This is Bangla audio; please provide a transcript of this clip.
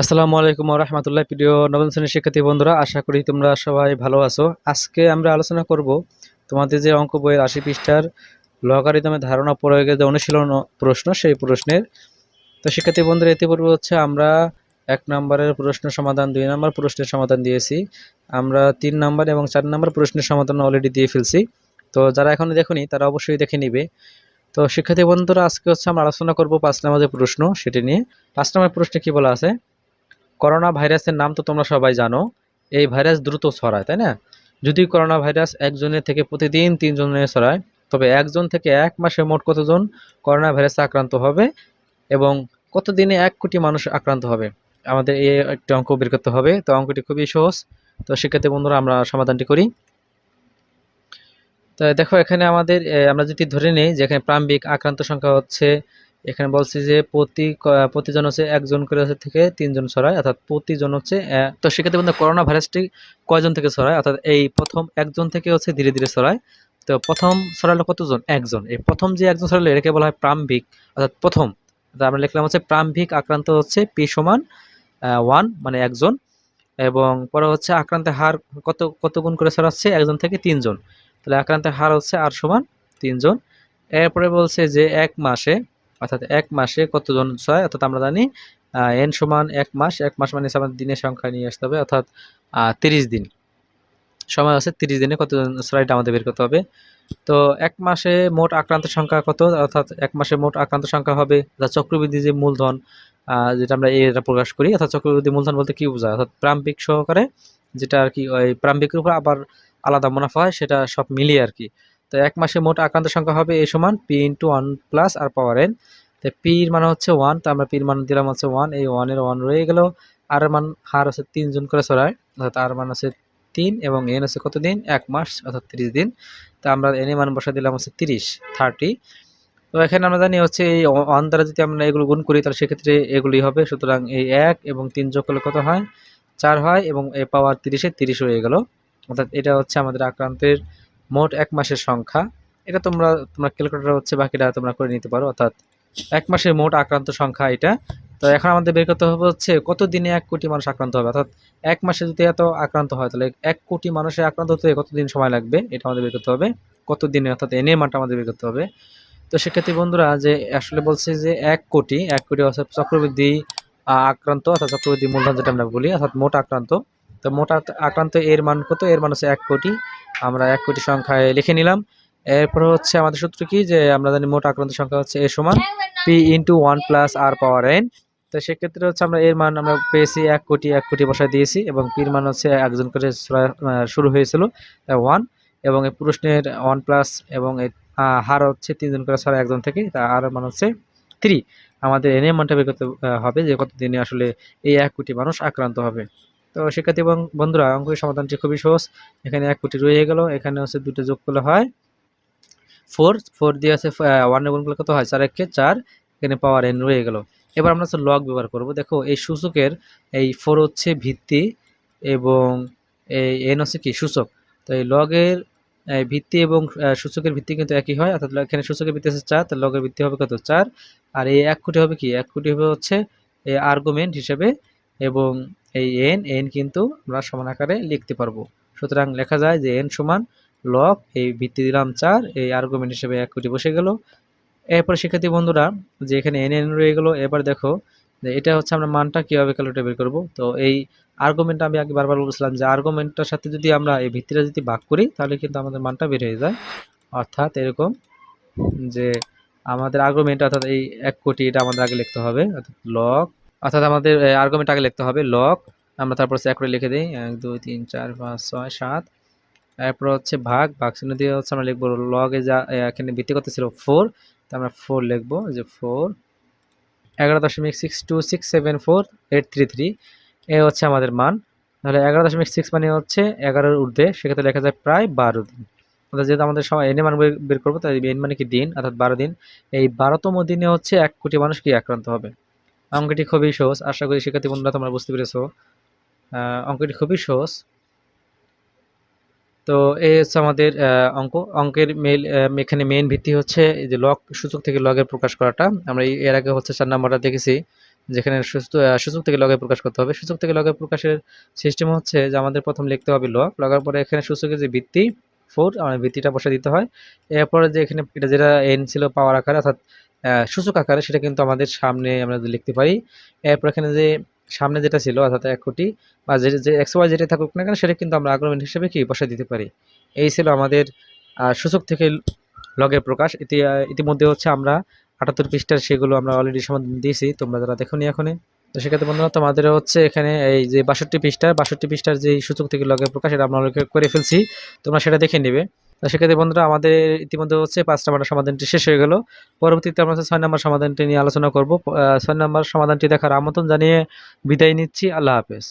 আসসালামু আলাইকুম রহমতুল্লাহ। প্রিয় নবম শ্রেণির শিক্ষার্থী বন্ধুরা, আশা করি তোমরা সবাই ভালো আছো। আজকে আমরা আলোচনা করব তোমাদের যে অঙ্ক বইয়ের আশি পৃষ্ঠার লগারিদমের ধারণা প্রয়োগের যে অনুশীলন প্রশ্ন, সেই প্রশ্নের। তো শিক্ষার্থী বন্ধুরা এতে পূর্বে হচ্ছে আমরা এক নম্বরের প্রশ্ন সমাধান, দুই নম্বর প্রশ্নের সমাধান দিয়েছি। আমরা তিন নম্বর এবং চার নম্বর প্রশ্নের সমাধান অলরেডি দিয়ে ফেলছি। তো যারা এখনও দেখুনি, তারা অবশ্যই দেখে নিবে। তো শিক্ষার্থী বন্ধুরা, আজকে হচ্ছে আমরা আলোচনা করব পাঁচ নম্বর যে প্রশ্ন, সেটি নিয়ে। পাঁচ নম্বর প্রশ্নে কি বলা আছে? করোনা ভাইরাসের নাম তো তোমরা সবাই জানো। এই ভাইরাস দ্রুত ছড়ায়, তাই না? যদি করোনা ভাইরাস একজনের থেকে প্রতিদিন তিনজনের ছড়ায়, তবে একজন থেকে এক মাসে মোট কতজন করোনা ভাইরাসে আক্রান্ত হবে এবং কতদিনে এক কোটি মানুষ আক্রান্ত হবে? আমাদের এই একটি অঙ্ক বের করতে হবে। তো অঙ্কটি খুবই সহজ। তো শিক্ষার্থী বন্ধুরা, আমরা সমাধানটি করি। তো দেখো, এখানে আমাদের আমরা যদি ধরে নিই যে এখানে প্রারম্ভিক আক্রান্ত সংখ্যা হচ্ছে এখানে বলছি যে প্রতি প্রতিজন হচ্ছে একজন করে হচ্ছে থেকে তিনজন ছড়ায়, অর্থাৎ প্রতিজন হচ্ছে তো সেক্ষেত্রে বন্ধু করোনা ভাইরাসটি কয়জন থেকে ছড়ায়? অর্থাৎ এই প্রথম একজন থেকে হচ্ছে ধীরে ধীরে ছড়ায়। তো প্রথম ছড়ালো কতজন? একজন। এই প্রথম যে একজন ছড়ালো, এটাকে বলা হয় প্রাম্ভিক। অর্থাৎ প্রথম আমরা লিখলাম হচ্ছে প্রাম্ভিক আক্রান্ত হচ্ছে পি সমান ওয়ান মানে একজন। এবং পরে হচ্ছে আক্রান্তের হার কত কত গুণ করে ছড়াচ্ছে? একজন থেকে তিনজন। তাহলে আক্রান্তের হার হচ্ছে আর সমান তিনজন। এরপরে বলছে যে এক মাসে অর্থাৎ এক মাসে কতজন ছয়, অর্থাৎ আমরা জানি এন সমান এক মাস এক মাস মানে আমাদের দিনের সংখ্যা নিয়ে আসতে হবে, অর্থাৎ তিরিশ দিন। সময় আছে তিরিশ দিনে কতজন ছয়টা আমাদের বের করতে হবে। তো এক মাসে মোট আক্রান্ত সংখ্যা কত, অর্থাৎ এক মাসে মোট আক্রান্ত সংখ্যা হবে, যা চক্রবৃদ্ধি যে মূলধন যেটা আমরা এটা প্রকাশ করি, অর্থাৎ চক্রবৃদ্ধি মূলধন বলতে কি বোঝায়? অর্থাৎ প্রারম্ভিক সহকারে যেটা আর কি, ওই প্রারম্ভিকের উপর আবার আলাদা মুনাফা হয়, সেটা সব মিলিয়ে আর কি। তো এক মাসে মোট আক্রান্ত সংখ্যা হবে এই সমান P into one plus r power n. তো পির মান হচ্ছে ওয়ান, তো আমরা পির মান দিলাম হচ্ছে ওয়ান, এই ওয়ানের ওয়ান রয়ে গেল। আর মান, হার হচ্ছে তিনজন করে ছড়ায়, অর্থাৎ আর মান হচ্ছে তিন এবং এন হচ্ছে কত দিন? এক মাস, অর্থাৎ তিরিশ দিন। তো আমরা এন মান বসা দিলাম হচ্ছে তিরিশ, থার্টি। তো এখানে আমরা জানি হচ্ছে এই ওয়ান দ্বারা যদি আমরা এগুলো গুণ করি, তাহলে সেক্ষেত্রে এগুলি হবে, সুতরাং এই এক এবং তিন যোগ করলে কত হয়? চার হয় এবং এ পাওয়ার তিরিশে তিরিশ হয়ে গেল। অর্থাৎ এটা হচ্ছে আমাদের আক্রান্তের মোট এক মাসের সংখ্যা। এটা তোমরা তোমরা ক্যালকুলেটর হচ্ছে বাকিটা তোমরা করে নিতে পারো, অর্থাৎ এক মাসের মোট আক্রান্ত সংখ্যা এটা। তো এখন আমাদের বের করতে হবে হচ্ছে কত দিনে এক কোটি মানুষ আক্রান্ত হবে, অর্থাৎ এক মাসে যদি এত আক্রান্ত হয়, তাহলে এক কোটি মানুষের আক্রান্ত হতে কতদিন সময় লাগবে? এটা আমাদের বের করতে হবে। কত দিনে অর্থাৎ এনে মানটা আমাদের বের করতে হবে। তো সেক্ষেত্রে বন্ধুরা, যে আসলে বলছে যে এক কোটি এক কোটি অর্থাৎ চক্রবৃদ্ধি আক্রান্ত, অর্থাৎ চক্রবৃদ্ধি মূলধন যেটা আমরা বলি, অর্থাৎ মোট আক্রান্ত। তো মোটা আক্রান্ত এর মান কত? এর মান হচ্ছে এক কোটি। আমরা এক কোটি সংখ্যায় লিখে নিলাম। এরপর হচ্ছে আমাদের সূত্র কি? যে আমরা জানি মোট আক্রান্ত সংখ্যা হচ্ছে এ সমান P into one plus r power n তো সেক্ষেত্রে হচ্ছে আমরা এর মান আমরা পেয়েছি এক কোটি এক কোটি বসায় দিয়েছি এবং পির মান হচ্ছে একজন করে শুরু হয়েছিল ওয়ান এবং এই প্রশ্নের ওয়ান প্লাস এবং হার হচ্ছে তিনজন করে ছড়া একজন থেকে তা আর মান হচ্ছে থ্রি আমাদের এনে মানটা বের করতে হবে যে কত দিনে আসলে এই এক কোটি মানুষ আক্রান্ত হবে। তো শিক্ষার্থী এবং বন্ধুরা, অঙ্কের সমাধানটি খুবই সহজ। এখানে এক কোটি রয়ে গেল, এখানে হচ্ছে দুটো যোগ করলে হয় ফোর ফোর দিয়ে আছে ওয়ান করলে কত হয়? চার একে চার, এখানে পাওয়ার এন রয়ে গেল। এবার আমরা হচ্ছে লগ ব্যবহার করব। দেখো, এই সূচকের এই ফোর হচ্ছে ভিত্তি এবং এই এন হচ্ছে কি? সূচক। তো এই লগের ভিত্তি এবং সূচকের ভিত্তি কিন্তু একই হয়, অর্থাৎ এখানে সূচকের ভিত্তি আছে চার, তাহলে লগের ভিত্তি হবে কত? চার। আর এই এক কোটি হবে কি? এক কোটি হবে হচ্ছে আর্গুমেন্ট হিসেবে এবং এই এন এন কিন্তু আমরা সমান আকারে লিখতে পারব। সুতরাং লেখা যায় যে এন সমান লক এই ভিত্তি দিলাম চার, এই আর্গুমেন্ট হিসেবে এক কোটি বসে গেল। এরপর শিক্ষার্থী বন্ধুরা, যে এখানে এন এন রয়ে গেল, এবার দেখো যে এটা হচ্ছে আমরা মানটা কীভাবে ক্যালকুলেট বের করব। তো এই আর্গুমেন্টটা আমি আগে বারবার বলছিলাম যে আর্গুমেন্টটার সাথে যদি আমরা এই ভিত্তিটা যদি ভাগ করি, তাহলে কিন্তু আমাদের মানটা বের হয়ে যায়। অর্থাৎ এরকম যে আমাদের আর্গুমেন্ট অর্থাৎ এই এক কোটি এটা আমাদের আগে লিখতে হবে, অর্থাৎ লগ অর্থাৎ আমাদের আর্গুমেন্ট আগে লিখতে হবে লগ আমরা তারপর হচ্ছে এক করে লিখে দিই। এক, দুই, তিন, চার, পাঁচ, ছয়, সাত। এরপর হচ্ছে ভাগ ভাগ চিহ্ন দিয়ে হচ্ছে আমরা লিখব লগে যা এখানে ভিত্তি করতে ছিল ফোর তো আমরা ফোর লিখব যে ফোর এগারো দশমিক six two six seven four eight three three এ হচ্ছে আমাদের মান। তাহলে এগারো দশমিক সিক্স মানে হচ্ছে এগারোর ঊর্ধ্বে, সেক্ষেত্রে লেখা যায় প্রায় বারো দিন। অর্থাৎ যেহেতু আমাদের সময় এনে মান বের করব, তাই এন মানে কি দিন, অর্থাৎ বারো দিন। এই বারোতম দিনে হচ্ছে এক কোটি মানুষ কি আক্রান্ত হবে? অঙ্কটি খুবই সহজ, আশা করি শিক্ষার্থী বন্ধুরা তোমরা বুঝতে পেরেছ। অঙ্কটি খুবই সহজ। তো এই হচ্ছে আমাদের অঙ্ক। অঙ্কের মেল এখানে মেইন ভিত্তি হচ্ছে এই যে লগ সূচক থেকে লগের প্রকাশ করাটা। আমরা এর আগে হচ্ছে চার নাম্বারটা দেখেছি, যেখানে সূচক থেকে লগে প্রকাশ করতে হবে। সূচক থেকে লগে প্রকাশের সিস্টেম হচ্ছে যে আমাদের প্রথম লিখতে হবে লগ লাগার পরে এখানে সূচকের যে ভিত্তি ফোর আমাদের ভিত্তিটা বসে দিতে হয়। এরপরে যে এখানে এটা যেটা এন ছিল পাওয়ার আকারে, অর্থাৎ সূচক আকারে সেটা কিন্তু আমাদের সামনে আমরা লিখতে পারি, এরপর এখানে যে সামনে যেটা ছিল, অর্থাৎ এক কোটি, বা যে যে এক্স ওয়াই যেটা থাকুক না কেন, সেটা কিন্তু আমরা আগ্রমেন্ট হিসেবে কি বসে দিতে পারি। এই ছিল আমাদের সূচক থেকে লগের প্রকাশ। ইতি ইতিমধ্যে হচ্ছে আমরা আটাত্তর পৃষ্ঠার সেগুলো আমরা অলরেডি সমাধান দিয়েছি, তোমরা যারা দেখোনি এখনই। তো সেক্ষেত্রে বন্ধুরা, তোমাদের হচ্ছে এখানে এই যে বাষট্টি পৃষ্ঠার বাষট্টি পৃষ্ঠার যে সূচক থেকে লগের প্রকাশ এটা আমরা করে ফেলছি। তোমরা সেটা দেখে নেবে। তো সেক্ষেত্রে বন্ধুরা আমাদের ইতিমধ্যে হচ্ছে পাঁচ নাম্বার সমাধানটি শেষ হয়ে গেল। পরবর্তীতে আমরা হচ্ছে ছয় নম্বর সমাধানটি নিয়ে আলোচনা করব। ছয় নম্বর সমাধানটি দেখার আমন্ত্রণ জানিয়ে বিদায় নিচ্ছি। আল্লাহ হাফেজ।